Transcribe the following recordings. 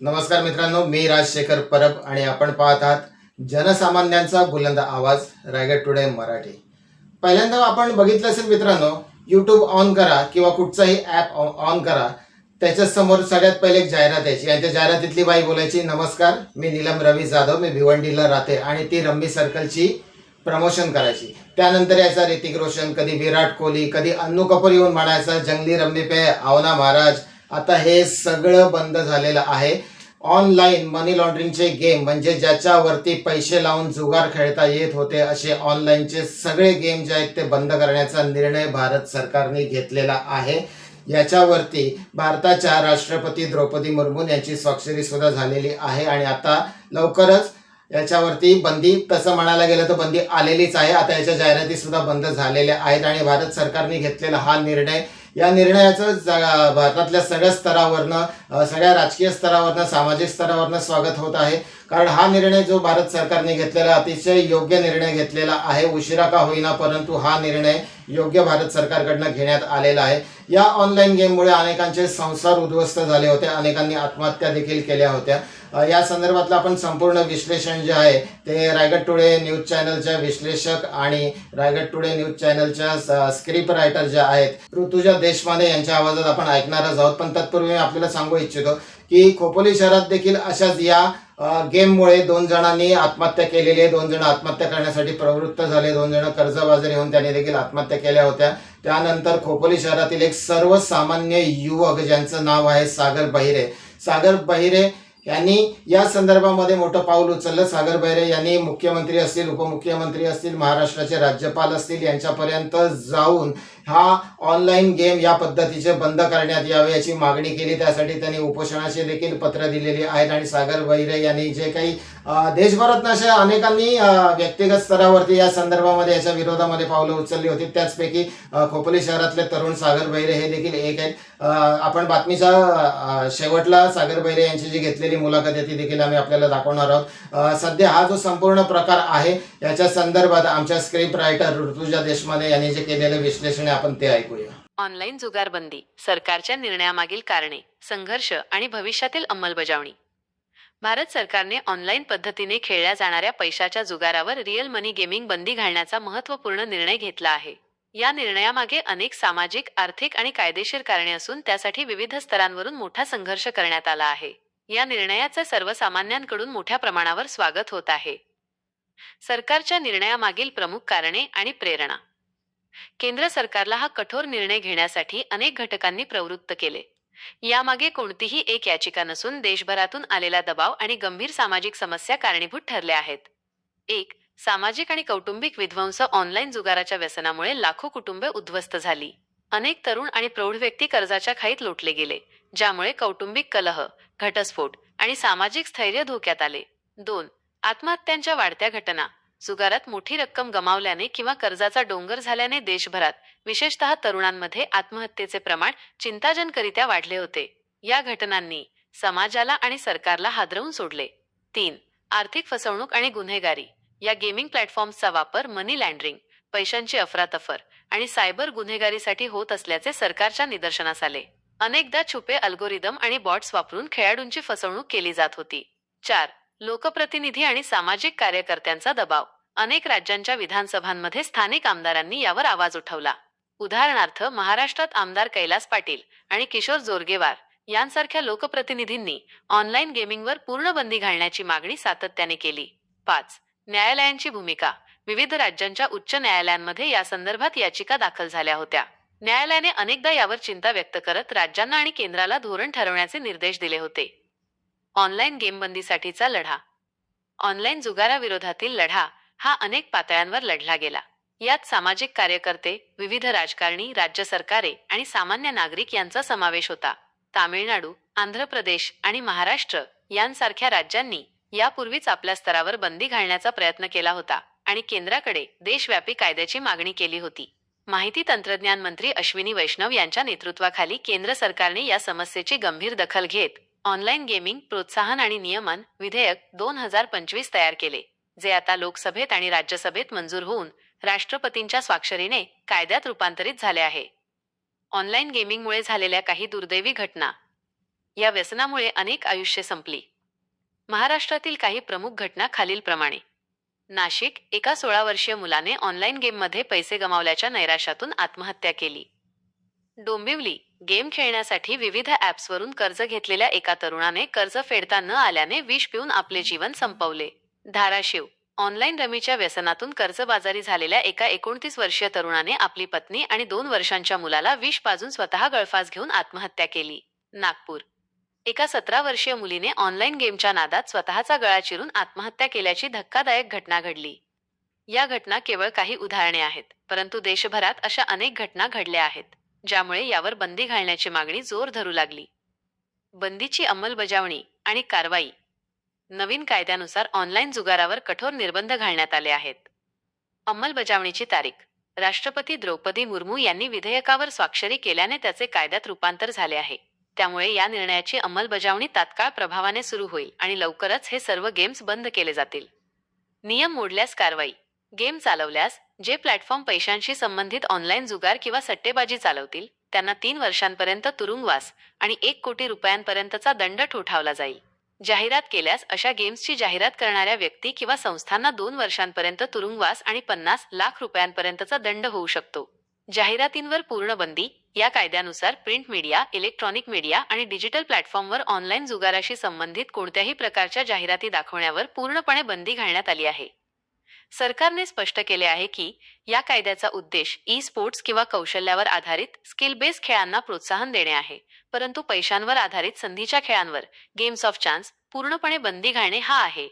नमस्कार मित्रांनो मी राजशेखर परब आणि आपण पाहत आहात जनसामान्यांचा बुलंद आवाज रायगड टुडे मराठी. पहिल्यांदा आपण बघितलं असेल मित्रांनो यूट्यूब ऑन करा किंवा कुठचाही ॲप ऑन करा त्याच्यासमोर सगळ्यात पहिले एक जाहिरात यायची. आणि त्या जाहिरातीतली बाई बोलायची नमस्कार मी नीलम रवी जाधव मी भिवंडीला राहते. आणि ती रम्मी सर्कलची प्रमोशन करायची. त्यानंतर यायचा ऋतिक रोशन कधी विराट कोहली कधी अन्नू कपूर येऊन म्हणायचं जंगली रम्मी पे आवना महाराज. आता हे सगळं बंद झालेलं आहे. ऑनलाईन मनी लॉन्ड्रिंगचे गेम म्हणजे ज्याच्यावरती पैसे लावून जुगार खेळता येत होते असे ऑनलाईनचे सगळे गेम जे आहेत ते बंद करण्याचा निर्णय भारत सरकारने घेतलेला आहे. याच्यावरती भारताच्या राष्ट्रपती द्रौपदी मुर्मू यांची स्वाक्षरी सुद्धा झालेली आहे. आणि आता लवकरच याच्यावरती बंदी तसं म्हणायला गेलं तर बंदी आलेलीच आहे. आता याच्या जाहिराती सुद्धा बंद झालेल्या आहेत आणि भारत सरकारने घेतलेला हा निर्णय या निर्णयाचं ज- भारतातल्या सगळ्या स्तरावरनं सगळ्या राजकीय स्तरावरनं सामाजिक स्तरावरनं स्वागत होत आहे. कारण हा निर्णय जो भारत सरकारने घेतलेला अतिशय योग्य निर्णय घेतलेला आहे. उशिरा का होईना परंतु हा निर्णय योग्य भारत सरकारकडनं घेण्यात आलेला आहे. या ऑनलाईन गेममुळे अनेकांचे संसार उद्ध्वस्त झाले होते. अनेकांनी आत्महत्या देखील केल्या होत्या. या संदर्भातलं आपण संपूर्ण विश्लेषण जे आहे ते रायगड टुडे न्यूज चॅनलच्या विश्लेषक आणि रायगड टुडे न्यूज चॅनलच्या स्क्रिप्ट रायटर ज्या आहेत ऋतुजा देशमाने यांच्या आवाजात आपण ऐकणारच आहोत. पण तत्पूर्वी मी आपल्याला सांगू इच्छितो की खोपोली शहरात देखील अशाच या गेममुळे दोन जणांनी आत्महत्या केलेली आहे. दोन जण आत्महत्या करण्यासाठी प्रवृत्त झाले. दोन जण कर्जबाजारी होऊन त्यांनी देखील आत्महत्या केल्या होत्या. त्यानंतर खोपोली शहरातील एक सर्वसामान्य युवक ज्यांचं नाव आहे सागर बहिरे. सागर बहिरे यांनी या संदर्भामध्ये मोठं पाऊल उचललं. सागर बैरे यांनी मुख्यमंत्री असतील उपमुख्यमंत्री असतील महाराष्ट्राचे राज्यपाल असतील यांच्यापर्यंत जाऊन हा ऑनलाईन गेम या पद्धतीचे बंद करण्यात यावे याची मागणी केली. त्यासाठी त्यांनी उपोषणाचे देखील पत्र दिलेली आहेत. आणि सागर बहिरे यांनी जे काही देशभरात अशा अनेकांनी व्यक्तिगत स्तरावरती या संदर्भामध्ये याच्या विरोधामध्ये पावलं उचलली होती. त्याचपैकी खोपोली शहरातले तरुण सागर बहिरे हे देखील एक आहेत. आपण बातमीच्या शेवटला सागर बहिरे यांची जी घेतलेली मुलाखत आहे ती देखील आम्ही आपल्याला दाखवणार आहोत. सध्या हा जो संपूर्ण प्रकार आहे याच्या संदर्भात आमच्या स्क्रिप्ट रायटर ऋतुजा देशमाने यांनी जे केलेलं विश्लेषण आपण ते ऐकूया. ऑनलाईन जुगारबंदी सरकारच्या निर्णयामागील कारणे संघर्ष आणि भविष्यातील अंमलबजावणी. भारत सरकारने ऑनलाईन पद्धतीने खेळल्या जाणाऱ्या पैशाच्या जुगारावर रिअल मनी गेमिंग बंदी घालण्याचा महत्त्वपूर्ण निर्णय घेतला आहे. या निर्णयामागे अनेक सामाजिक आर्थिक आणि कायदेशीर कारणे असून त्यासाठी विविध स्तरांवरून मोठा संघर्ष करण्यात आला आहे. या निर्णयाचे सर्वसामान्यांकडून मोठ्या प्रमाणावर स्वागत होत आहे. सरकारच्या निर्णयामागील प्रमुख कारणे आणि प्रेरणा. केंद्र सरकारला हा कठोर निर्णय घेण्यासाठी अनेक घटकांनी प्रवृत्त केले. यामागे कोणतीही एक याचिका नसून देशभरातून आलेला दबाव आणि गंभीर सामाजिक समस्या कारणीभूत ठरल्या आहेत. एक सामाजिक आणि कौटुंबिक विध्वंस ऑनलाईन जुगाराच्या व्यसनामुळे लाखो कुटुंबे उद्ध्वस्त झाली. अनेक तरुण आणि प्रौढ व्यक्ती कर्जाच्या खाईत लोटले गेले ज्यामुळे कौटुंबिक कलह घटस्फोट आणि सामाजिक स्थैर्य धोक्यात आले. दोन आत्महत्यांच्या वाढत्या घटना. जुगारात मोठी रक्कम गमावल्याने किंवा कर्जाचा डोंगर झाल्याने देशभरात विशेषतः तरुणांमध्ये आत्महत्येचे प्रमाण चिंताजनकरित्या वाढले होते. या घटनांनी समाजाला आणि सरकारला हादरवून सोडले. तीन आर्थिक फसवणूक आणि गुन्हेगारी. या गेमिंग प्लॅटफॉर्म्सचा वापर मनी लँड्रिंग पैशांची अफरातफर आणि सायबर गुन्हेगारीसाठी होत असल्याचे सरकारच्या निदर्शनास आले. अनेकदा छुपे अल्गोरिदम आणि बॉट्स वापरून खेळाडूंची फसवणूक केली जात होती. चार लोकप्रतिनिधी आणि सामाजिक कार्यकर्त्यांचा दबाव. अनेक राज्यांच्या विधानसभांमध्ये स्थानिक आमदारांनी यावर आवाज उठवला. उदाहरणार्थ महाराष्ट्रात आमदार कैलास पाटील आणि किशोर जोरगेवार यांसारख्या लोकप्रतिनिधींनी ऑनलाईन गेमिंगवर पूर्ण बंदी घालण्याची मागणी सातत्याने केली. पाच. न्यायालयांची भूमिका. विविध राज्यांच्या उच्च न्यायालयांमध्ये या संदर्भात याचिका दाखल झाल्या होत्या. न्यायालयाने अनेकदा यावर चिंता व्यक्त करत राज्यांना आणि केंद्राला धोरण ठरवण्याचे निर्देश दिले होते. ऑनलाईन गेमबंदीसाठीचा लढा. ऑनलाईन जुगाराविरोधातील लढा हा अनेक पातळ्यांवर लढला गेला. यात सामाजिक कार्यकर्ते विविध राजकारणी राज्य सरकारे आणि सामान्य नागरिक यांचा समावेश होता. तामिळनाडू आंध्र प्रदेश आणि महाराष्ट्र यांसारख्या राज्यांनी यापूर्वीच आपल्या स्तरावर बंदी घालण्याचा प्रयत्न केला होता आणि केंद्राकडे देशव्यापी कायद्याची मागणी केली होती. माहिती तंत्रज्ञान मंत्री अश्विनी वैष्णव यांच्या नेतृत्वाखाली केंद्र सरकारने या समस्येची गंभीर दखल घेत ऑनलाईन गेमिंग प्रोत्साहन आणि नियमन विधेयक दोन हजार पंचवीस तयार केले जे आता लोकसभेत आणि राज्यसभेत मंजूर होऊन राष्ट्रपतींच्या स्वाक्षरीने कायद्यात रूपांतरित झाले आहे. ऑनलाईन गेमिंगमुळे झालेल्या काही दुर्दैवी घटना. या व्यसनामुळे अनेक आयुष्य संपली. महाराष्ट्रातील काही प्रमुख घटना खालीलप्रमाणे. नाशिक एका सोळा वर्षीय मुलाने ऑनलाईन गेममध्ये पैसे गमावल्याच्या नैराश्यातून आत्महत्या केली. डोंबिवली गेम खेळण्यासाठी विविध ॲप्सवरून कर्ज घेतलेल्या एका तरुणाने कर्ज फेडता न आल्याने विष पिऊन आपले जीवन संपवले. धाराशिव ऑनलाईन रमीच्या व्यसनातून कर्जबाजारी झालेल्या एका एकोणतीस वर्षीय तरुणाने आपली पत्नी आणि दोन वर्षांच्या मुलाला विष पाजून स्वतः गळफास घेऊन आत्महत्या केली. नागपूर. एका सतरा वर्षीय मुलीने ऑनलाईन गेमच्या नादात स्वतःचा गळा चिरून आत्महत्या केल्याची धक्कादायक घटना घडली. या घटना केवळ काही उदाहरणे आहेत परंतु देशभरात अशा अनेक घटना घडल्या आहेत. ज्यामुळे यावर बंदी घालण्याची मागणी जोर धरू लागली. बंदीची अंमलबजावणी आणि कारवाई नवीन कायद्यानुसार ऑनलाईन जुगारावर कठोर निर्बंध घालण्यात आले आहेत. अंमलबजावणीची तारीख राष्ट्रपती द्रौपदी मुर्मू यांनी विधेयकावर स्वाक्षरी केल्याने त्याचे कायद्यात रूपांतर झाले आहे. त्यामुळे या निर्णयाची अंमलबजावणी तात्काळ प्रभावाने सुरू होईल आणि लवकरच हे सर्व गेम्स बंद केले जातील. नियम मोडल्यास कारवाई गेम चालवल्यास जे प्लॅटफॉर्म पैशांशी संबंधित ऑनलाईन जुगार किंवा सट्टेबाजी चालवतील त्यांना तीन वर्षांपर्यंत तुरुंगवास आणि एक कोटी रुपयांपर्यंतचा दंड ठोठावला जाईल. जाहिरात केल्यास अशा गेम्सची जाहिरात करणाऱ्या व्यक्ती किंवा संस्थांना दोन वर्षांपर्यंत तुरुंगवास आणि पन्नास लाख रुपयांपर्यंतचा दंड होऊ शकतो. जाहिरातींवर पूर्ण बंदी या कायद्यानुसार प्रिंट मीडिया इलेक्ट्रॉनिक मीडिया आणि डिजिटल प्लॅटफॉर्मवर ऑनलाईन जुगाराशी संबंधित कोणत्याही प्रकारच्या जाहिराती दाखवण्यावर पूर्णपणे बंदी घालण्यात आली आहे. सरकारने स्पष्ट केले आहे की या कायद्याचा उद्देश ई स्पोर्ट्स किंवा कौशल्यावर आधारित स्किल बेस्ड खेळांना प्रोत्साहन देणे आहे. परंतु पैशांवर आधारित संधीच्या खेळांवर गेम्स ऑफ चान्स पूर्णपणे बंदी घालणे हा आहे.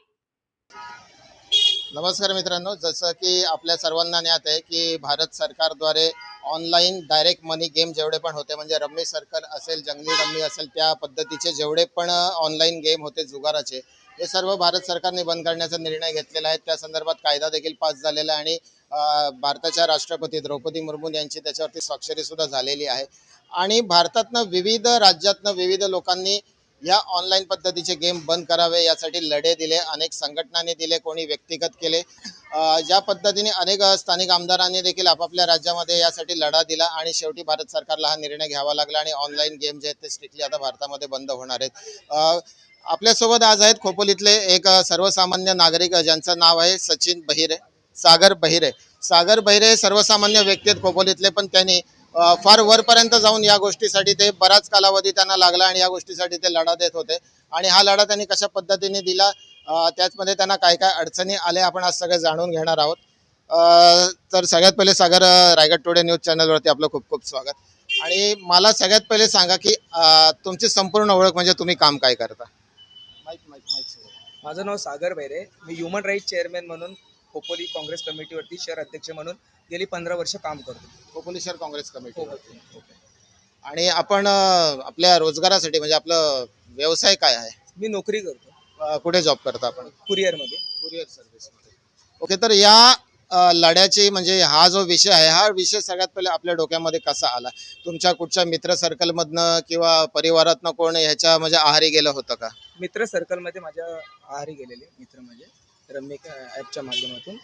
नमस्कार मित्रांनो जसं की आपल्या सर्वांना ज्ञात आहे की भारत सरकारद्वारे ऑनलाईन डायरेक्ट मनी गेम जेवढे पण होते म्हणजे रम्मी सर्कल असेल जंगली रम्मी असेल त्या पद्धतीचे जेवढे पण ऑनलाईन गेम होते जुगाराचे हे सर्व भारत सरकारने बंद करण्याचा निर्णय घेतलेला आहे. त्या संदर्भात कायदा देखील पास झालेला आहे आणि भारताच्या राष्ट्रपती द्रौपदी मुर्मू यांची त्याच्यावरती स्वाक्षरी सुद्धा झालेली आहे. आणि भारतातनं विविध राज्यातनं विविध लोकांनी या ऑनलाईन पद्धतीचे गेम बंद करावे यासाठी लढे दिले अनेक संघटनांनी दिले कोणी व्यक्तिगत केले. ज्या पद्धतीने अनेक स्थानिक आमदारांनी देखील आपापल्या राज्यामध्ये यासाठी लढा दिला आणि शेवटी भारत सरकारला हा निर्णय घ्यावा लागला आणि ऑनलाईन गेम जे आहेत ते स्ट्रिक्टली आता भारतामध्ये बंद होणार आहेत. आपल्यासोबत आज आहेत खोपोलीतले एक सर्वसामान्य नागरिक ज्यांचं नाव आहे सचिन बहिरे सागर बहिरे. सागर बहिरे सर्वसामान्य व्यक्ती आहेत खोपोलीतले पण त्यांनी फार वरपर्यंत जाऊन या गोष्टीसाठी ते बराच कालावधी त्यांना लागला आणि या गोष्टीसाठी ते लढा देत होते. आणि हा लढा त्यांनी कशा पद्धतीने दिला त्याचमध्ये त्यांना काय काय अडचणी आल्या आपण आज सगळे जाणून घेणार आहोत. तर सगळ्यात पहिले सागर रायगड टुडे न्यूज चॅनलवरती आपलं खूप खूप स्वागत. आणि मला सगळ्यात पहिले सांगा की तुमची संपूर्ण ओळख म्हणजे तुम्ही काम काय करता? माईक माईक माईक माझं नाव सागर बैरे. मी ह्युमन राईट्स चेअरमॅन म्हणून खोपोली काँग्रेस कमिटीवरती शहर अध्यक्ष म्हणून गेली पंधरा वर्ष काम करतो. खोपोली शहर काँग्रेस कमिटी. हो. आणि आपण अ, आपल्या रोजगारासाठी म्हणजे आपलं व्यवसाय काय आहे? मी नोकरी करतो. अ, कुठे जॉब करता आपण? कुरिअरमध्ये. कुरिअर सर्व्हिस ओके तर या लढ्याची म्हणजे हा जो विषय आहे हा विषय सगळ्यात पहिले आपल्या डोक्यामध्ये कसा आला? तुमच्या कुठच्या मित्र सर्कलमधनं किंवा परिवारातनं कोण ह्याच्या म्हणजे आहारी गेलं होतं का? मित्र सर्कलमध्ये माझ्या आहारी गेलेले मित्र माझे रम्मी ॲपच्या माध्यमातून.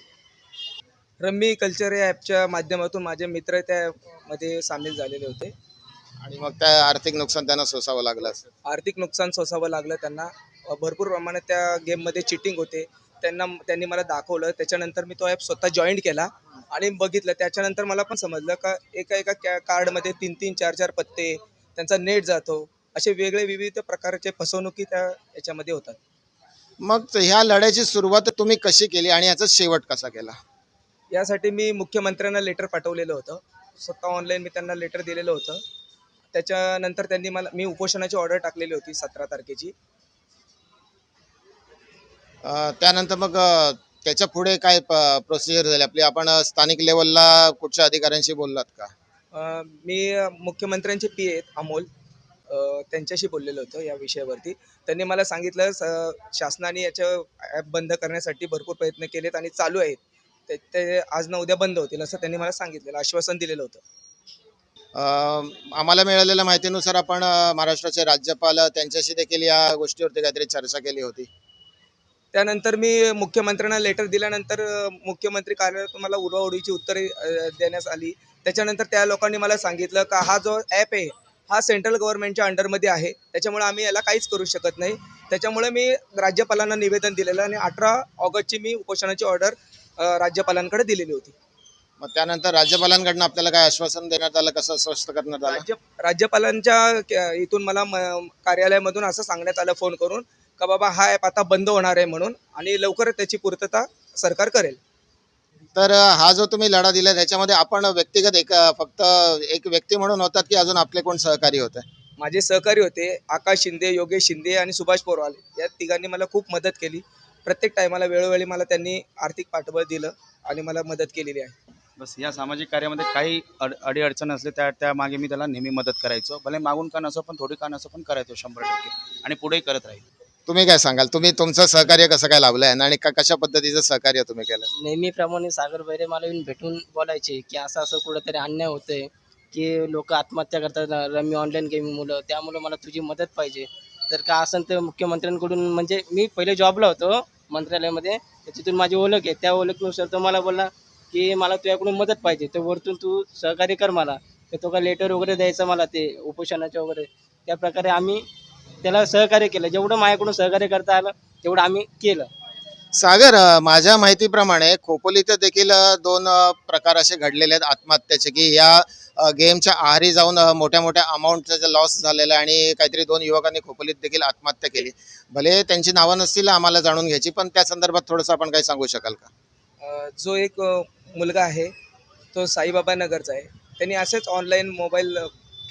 रम्मी कल्चर या ॲपच्या माध्यमातून माझे मित्र त्यामध्ये सामील झालेले होते. आणि मग त्या आर्थिक नुकसान त्यांना सोसावं लागलं आर्थिक नुकसान सोसावं लागलं त्यांना. भरपूर प्रमाणात त्या गेममध्ये चिटिंग होते. त्यांना त्यांनी मला दाखवलं. त्याच्यानंतर मी तो ॲप स्वतः जॉईन केला आणि बघितलं. त्याच्यानंतर मला पण समजलं का एका एका कॅ कार्डमध्ये तीन तीन चार चार पत्ते त्यांचा नेट जातो. असे वेगळे विविध प्रकारचे फसवणुकी त्या याच्यामध्ये होतात. मग ह्या लढ्याची सुरुवात तुम्ही कशी केली आणि याचा शेवट कसा केला? यासाठी मी मुख्यमंत्र्यांना लेटर पाठवलेलं होतं. स्वतः ऑनलाईन मी त्यांना लेटर दिलेलं होतं. त्याच्यानंतर त्यांनी मला मी उपोषणाची ऑर्डर टाकलेली होती सतरा तारखेची. त्यानंतर मग त्याच्या पुढे काय प्रोसिजर झाली? आपली आपण स्थानिक लेवलला कुठच्या अधिकाऱ्यांशी बोललात का? अ, मी अ, मुख्यमंत्र्यांचे पी आहेत अमोल. अ, त्यांच्याशी बोललेलो होतो या विषयावरती. त्यांनी मला सांगितलं स- शासनाने याचं ॲप बंद करण्यासाठी भरपूर प्रयत्न केलेत आणि चालू आहेत. ते ते आज ना उद्या बंद होतील असं त्यांनी मला सांगितलेलं आश्वासन दिलेलं होतं. अ, आम्हाला मिळालेल्या माहितीनुसार आपण अ, महाराष्ट्राचे राज्यपाल अ, त्यांच्याशी देखील या गोष्टीवरती काहीतरी चर्चा केली होती. त्यानंतर मी मुख्यमंत्र्यांना लेटर दिल्यानंतर मुख्यमंत्री कार्यालयातून मला उडवाउडीची उत्तरे अ, देण्यास आली. त्याच्यानंतर त्या लोकांनी मला सांगितलं का हा जो ॲप आहे हा सेंट्रल गव्हर्नमेंटच्या अंडरमध्ये आहे. त्याच्यामुळे आम्ही याला काहीच करू शकत नाही. त्याच्यामुळे मी राज्यपालांना निवेदन दिलेलं आणि अठरा ऑगस्टची मी उपोषणाची ऑर्डर राज्यपालांकडे दिलेली होती. मग त्यानंतर राज्यपालांकडनं आपल्याला काय आश्वासन देण्यात आलं? कसं स्पष्ट करण्यात आलं? राज्य राज्यपालांच्या इथून मला कार्यालयामधून असं सांगण्यात आलं फोन करून. का बाबा हा ॲप आता बंद होणार आहे म्हणून आणि लवकरच त्याची पूर्तता सरकार करेल. तर हा जो तुम्ही लढा दिला त्याच्यामध्ये आपण व्यक्तिगत एक फक्त एक व्यक्ती म्हणून होतात की अजून आपले कोण सहकारी होते? माझे सहकारी होते आकाश शिंदे योगेश शिंदे आणि सुभाष पोरवाल. या तिघांनी मला खूप मदत केली. प्रत्येक टायमाला वेळोवेळी मला त्यांनी आर्थिक पाठबळ दिलं आणि मला मदत केलेली आहे. बस या सामाजिक कार्यामध्ये काही अड अडीअडचण असले त्या त्या मागे मी त्याला नेहमी मदत करायचो. भले मागून का नसो पण थोडी का नसो पण करायचो शंभर टक्के. आणि पुढेही करत राहील. तुम्ही काय सांगाल? तुम्ही तुमचं सहकार्य कसं काय लाभलंय आणि का- कशा पद्धतीचं सहकार्य तुम्ही केलं नेहमीप्रमाणे सागर बैरे मला येऊन भेटून बोलायचे की असं असं कुठंतरी अन्याय होतंय की लोक आत्महत्या करतात रमी ऑनलाईन गेमिंग मुलं त्यामुळं मला तुझी मदत पाहिजे. तर का असं तर मुख्यमंत्र्यांकडून म्हणजे मी पहिले जॉबला होतो मंत्रालयामध्ये तिथून माझी ओळख आहे. त्या ओळखनुसार तो मला बोलला की मला तुझ्याकडून मदत पाहिजे तर वरतून तू सहकार्य कर मला. तर तो का लेटर वगैरे द्यायचं मला ते उपोषणाचे वगैरे. त्या प्रकारे आम्ही त्याला सहकार्य केलं. जेवढं माझ्याकडून सहकार्य करता आलं तेवढं आम्ही केलं. सागर माझ्या माहितीप्रमाणे खोपोलीत देखील दोन प्रकार असे घडलेले आहेत आत्महत्याचे की या गेमच्या आहारी जाऊन मोठ्या मोठ्या अमाऊंटचा लॉस झालेला आहे आणि काहीतरी दोन युवकांनी खोपोलीत देखील आत्महत्या केली. भले त्यांची नावं नसतील आम्हाला जाणून घ्यायची पण त्या संदर्भात थोडंसं आपण काही सांगू शकाल का? जो एक मुलगा आहे तो साईबाबा नगरचा आहे. त्यांनी असेच ऑनलाईन मोबाईल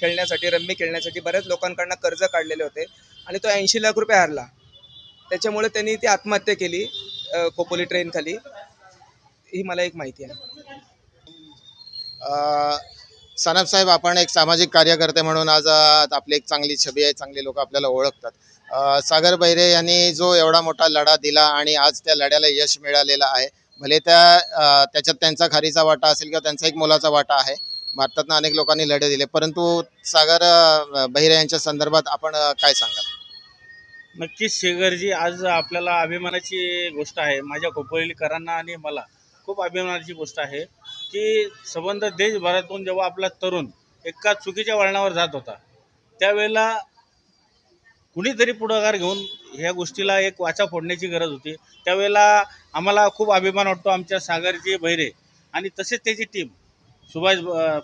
खेळण्यासाठी रम्मी खेळण्यासाठी बऱ्याच लोकांकडनं कर्ज काढलेले होते आणि तो ऐंशी लाख रुपये हारला. त्याच्यामुळे त्यांनी ती आत्महत्या केली खोपोली ट्रेनखाली ही मला एक माहिती आहे. अ, साहेब आपण एक सामाजिक कार्यकर्ते म्हणून आज आपली एक चांगली छबी आहे चांगली लोक आपल्याला ओळखतात. सागर बैरे यांनी जो एवढा मोठा लढा दिला आणि आज त्या लढ्याला यश मिळालेलं आहे भले त्या त्याच्यात त्यांचा खारीचा वाटा असेल किंवा त्यांचा एक मोलाचा वाटा आहे भारतातनं अनेक लोकांनी लढे दिले. परंतु सागर बहिरे यांच्या संदर्भात आपण काय सांगाल? नक्कीच शेखरजी आज आपल्याला अभिमानाची गोष्ट आहे. माझ्या खोपोलीकरांना आणि मला खूप अभिमानाची गोष्ट आहे की संबंध देशभरातून जेव्हा आपला तरुण एका चुकीच्या वळणावर जात होता त्यावेळेला कुणीतरी पुढाकार घेऊन ह्या गोष्टीला एक वाचा फोडण्याची गरज होती. त्यावेळेला आम्हाला खूप अभिमान वाटतो आमच्या सागरजी बहिरे आणि तसेच त्याची टीम सुभाष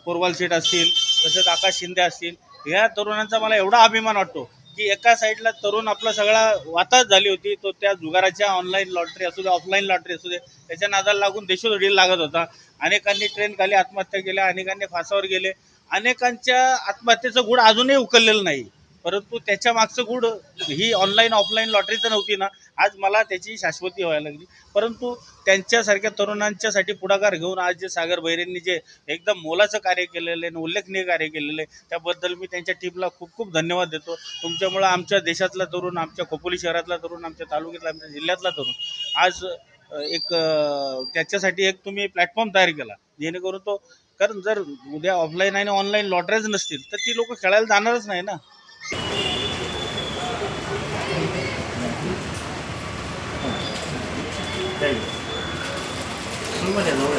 पोरवाल शेठ असतील तसेच आकाश शिंदे असतील ह्या तरुणांचा मला एवढा अभिमान वाटतो की एका साईडला तरुण आपला सगळा वाताच झाली होती तो त्या जुगाराच्या ऑनलाईन लॉटरी असू दे ऑफलाईन लॉटरी असू दे त्याच्या नादाला लागून देशोधडीला लागत होता. अनेकांनी ट्रेन खाली आत्महत्या केल्या अनेकांनी फासावर गेले अनेकांच्या आत्महत्येचं गुढ अजूनही उकललेलं नाही. परंतु त्याच्या मागचं गुढ ही ऑनलाईन ऑफलाईन लॉटरी तर नव्हती ना आज मला त्याची शाश्वती व्हायला लागली. परंतु त्यांच्यासारख्या तरुणांच्यासाठी पुढाकार घेऊन आज जे सागर भैरेंनी जे एकदम मोलाचं कार्य केलेलं आहे आणि उल्लेखनीय कार्य केलेलं आहे त्याबद्दल मी त्यांच्या टीमला खूप खूप धन्यवाद देतो. तुमच्यामुळं आमच्या देशातला तरुण आमच्या खोपोली शहरातला तरुण आमच्या तालुक्यातला आमच्या जिल्ह्यातला तरुण आज एक त्याच्यासाठी एक तुम्ही प्लॅटफॉर्म तयार केला. जेणेकरून तो कारण जर उद्या ऑफलाईन आणि ऑनलाईन लॉटरीज नसतील तर ती लोक खेळायला जाणारच नाही ना. 快点走钟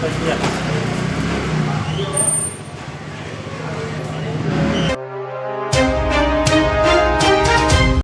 才下点